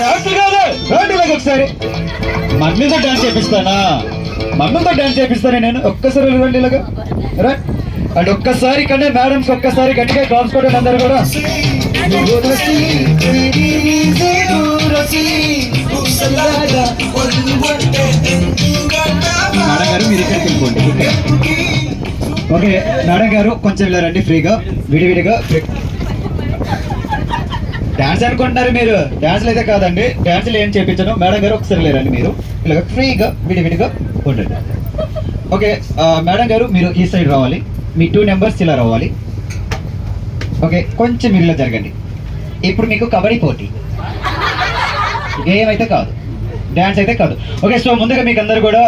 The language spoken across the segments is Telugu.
డాన్స్ కాదు. రండి ఒకసారి. మమ్మీతో డాన్స్ చేపిస్తానా? మమ్మీతో డాన్స్ చేపిస్తానే నేను? ఒక్కసారి రండి ఇలాగ రా. అండ్ ఒక్కసారి కంటే మేడమ్స్ ఒక్కసారి గట్టిగా డాన్స్ కొట్టండి అందరు కూడా. మేడం గారు మీరు ఇక్కడికి వెళ్ళిపోండి. ఓకే. మేడం గారు కొంచెం ఇలా రండి ఫ్రీగా. విడివిడిగా. డాన్స్ అనుకుంటున్నారు మీరు. డాన్స్లు అయితే కాదండి. డాన్స్లు ఏం చేయించను మేడం గారు ఒకసారి లేరండి మీరు. ఇలాగ ఫ్రీగా విడివిడిగా ఉండండి. ఓకే మేడం గారు మీరు ఈ సైడ్ రావాలి. మీ టూ నెంబర్స్ ఇలా రావాలి. ఓకే కొంచెం మీరు ఇలా జరగండి. ఇప్పుడు మీకు కబడ్డీ పోటీ. గేమ్ అయితే కాదు. డ్యాన్స్ అయితే కాదు. ఓకే సో ముందుగా మీకు అందరు కూడా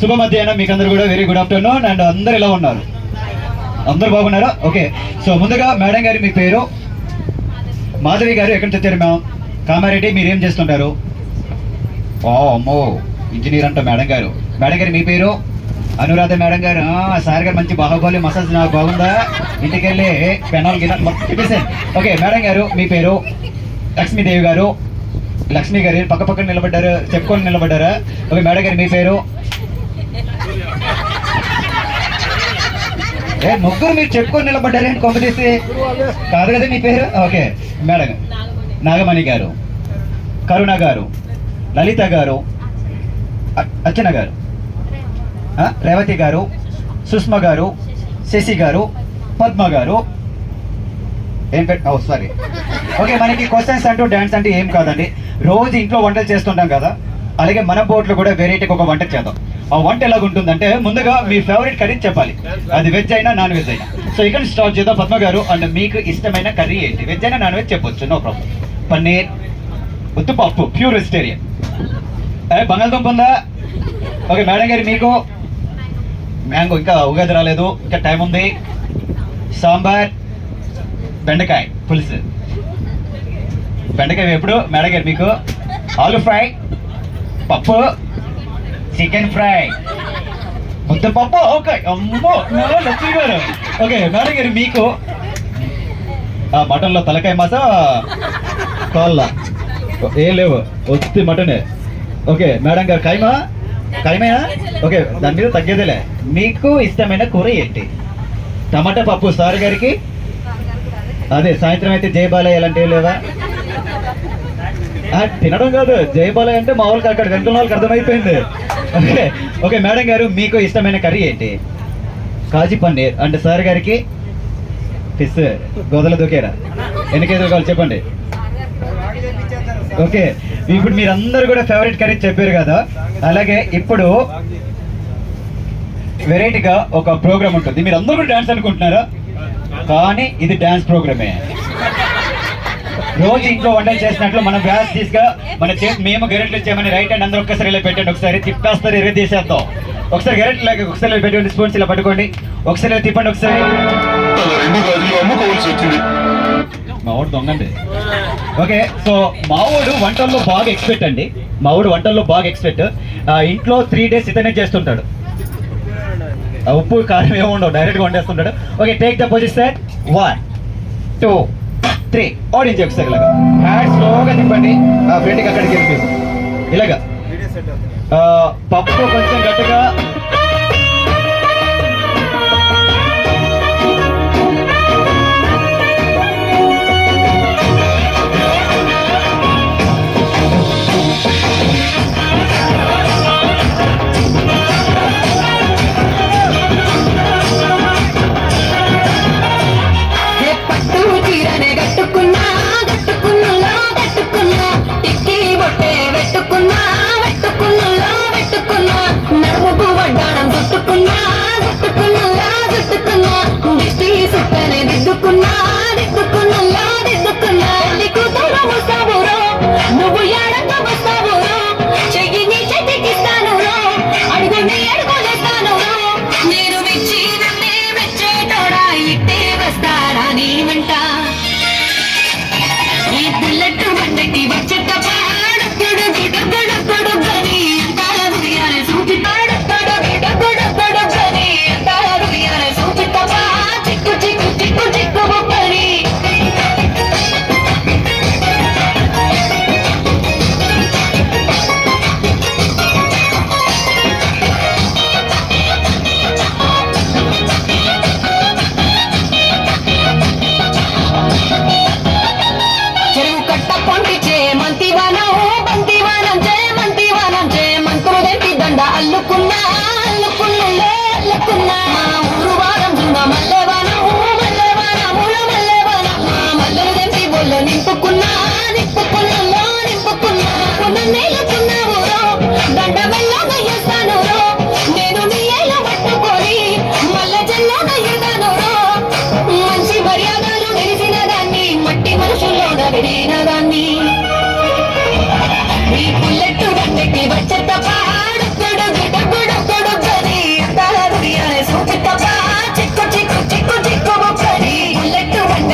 శుభ మధ్యాహ్నం. మీకు అందరు కూడా వెరీ గుడ్ ఆఫ్టర్నూన్ అండ్ అందరు ఇలా ఉన్నారు? అందరు బాగున్నారా? ఓకే సో ముందుగా మేడం గారి మీ పేరు. మాధవి గారు ఎక్కడ నుంచి వచ్చారు మ్యామ్? కామారెడ్డి మీరు ఏం చేస్తుంటారు? ఓ అమ్మో ఇంజనీర్ అంట మేడం గారు. మేడం గారు మీ పేరు? అనురాధ మేడం గారు. సార్ గారు మంచి బాహుబలి మసాజ్ నాకు బాగుందా? ఇంటికెళ్ళి పెనాల్ గిన ఓకే మేడం గారు మీ పేరు? లక్ష్మీదేవి గారు. లక్ష్మి గారు పక్క పక్కన నిలబడ్డారు చెప్పుకొని నిలబడ్డారా? ఓకే మేడం గారు మీ పేరు? ఏ ముగ్గురు మీరు చెప్పుకొని నిలబడ్డారేంటి కొంప కాదు కదా మీ పేరు? Okay madam. నాగమణి గారు కరుణ గారు లలిత గారు అర్చన గారు రేవతి గారు సుష్మ గారు శశి గారు పద్మ గారు. ఏం పెట్ ఓ సారీ ఓకే మనకి క్వశ్చన్స్ అంటూ డ్యాన్స్ అంటే ఏం కాదండి. రోజు ఇంట్లో వంటలు చేస్తుంటాం కదా. అలాగే మన బోట్లో కూడా వెరైటీకి ఒక వంట చేద్దాం. ఆ వంట ఎలాగ ఉంటుందంటే ముందుగా మీ ఫేవరెట్ కర్రీ చెప్పాలి. అది వెజ్ అయినా నాన్ వెజ్ అయినా. సో ఇక్కడ స్టార్ట్ చేద్దాం. పద్మ గారు అండ్ మీకు ఇష్టమైన కర్రీ ఏంటి? వెజ్ అయినా నాన్ వెజ్ చెప్పొచ్చు. నో ప్రాబ్లం పన్నీర్ ఉత్తుపప్పు ప్యూర్ వెజిటేరియన్ ఏ బంగాళదుంప ఉందా? ఓకే మేడం గారు మీకు? మ్యాంగో ఇంకా ఉగాది రాలేదు. ఇంకా టైం ఉంది. సాంబార్ బెండకాయ పులుసు. బెండకాయ ఎప్పుడు? మేడం గారు మీకు? ఆలు ఫ్రై పప్పు. చికెన్ ఫ్రై ముద్దపప్పు ఓకే. అమ్మో లక్ష్మి గారు ఓకే మేడం గారు మీకు ఆ మటన్లో తలకాయ మాస? కాళ్ళ. ఏం లేవు. వస్తే మటనే. ఓకే మేడం గారు కైమా? కైమా ఓకే దాని మీద తగ్గేదేలే. మీకు ఇష్టమైన కూర ఏంటి? టమాటా పప్పు సార్ గారికి? అదే సాయంత్రం అయితే జయబాలయ్య అలాంటి లేదా? లేవా తినడం కాదు జయబాలయ్య అంటే మా వాళ్ళకి అక్కడ వెళ్తున్న వాళ్ళకి అర్థమైపోయింది. ఓకే ఓకే మేడం గారు మీకు ఇష్టమైన కర్రీ ఏంటి? కాజీ పన్నీర్. అంటే సార్ గారికి ఫిస్ గోదల దూకేరా? ఎన్ని కావాలి చెప్పండి? ఓకే ఇప్పుడు మీరందరూ కూడా ఫేవరెట్ కర్రీ చెప్పారు కదా. అలాగే ఇప్పుడు వెరైటీగా ఒక ప్రోగ్రామ్ ఉంటుంది. మీరు అందరూ కూడా అనుకుంటున్నారా? కానీ ఇది డ్యాన్స్ ప్రోగ్రామే రోజు ఇంట్లో వంటలు చేసినట్లు మనం గ్యాస్ తీసుగా మన చేతి మేము గెరెట్లు చేయమని రైట్ హ్యాండ్ అందరూ ఒక్కసారి ఇలా పెట్టండి. ఒకసారి తిప్పేస్తారు ఎర్ర తీసేద్దాం. ఒకసారి గెరెట్ లాగా ఒకసారి పెట్టుకోండి స్పూన్స్ ఇలా పట్టుకోండి. ఒకసారి తిప్పండి ఒకసారి. రెండు గదులు అమ్ముకోవాల్సి వచ్చింది. మా వాడు దొంగండి. ఓకే సో మావోడు వంటల్లో బాగా ఎక్స్పెక్ట్ అండి. మావోడు వంటల్లో బాగా ఎక్స్పెక్ట్ ఇంట్లో త్రీ డేస్ ఇతనే చేస్తుంటాడు. ఆ ఉప్పు కారం ఏమి ఉండవు. డైరెక్ట్గా వండేస్తుంటాడు. Okay take the position one two three. Audience ఒకసారి ఇలాగా. హ్యాండ్ స్లోగా తిప్పండి. ఆ ఫ్రెండ్కి అక్కడికి వెళ్ళి ఇలాగా. పప్పు కొంచెం గట్టిగా చుట్టుకున్నా దిష్టి సుట్టనే దిద్దుకున్నా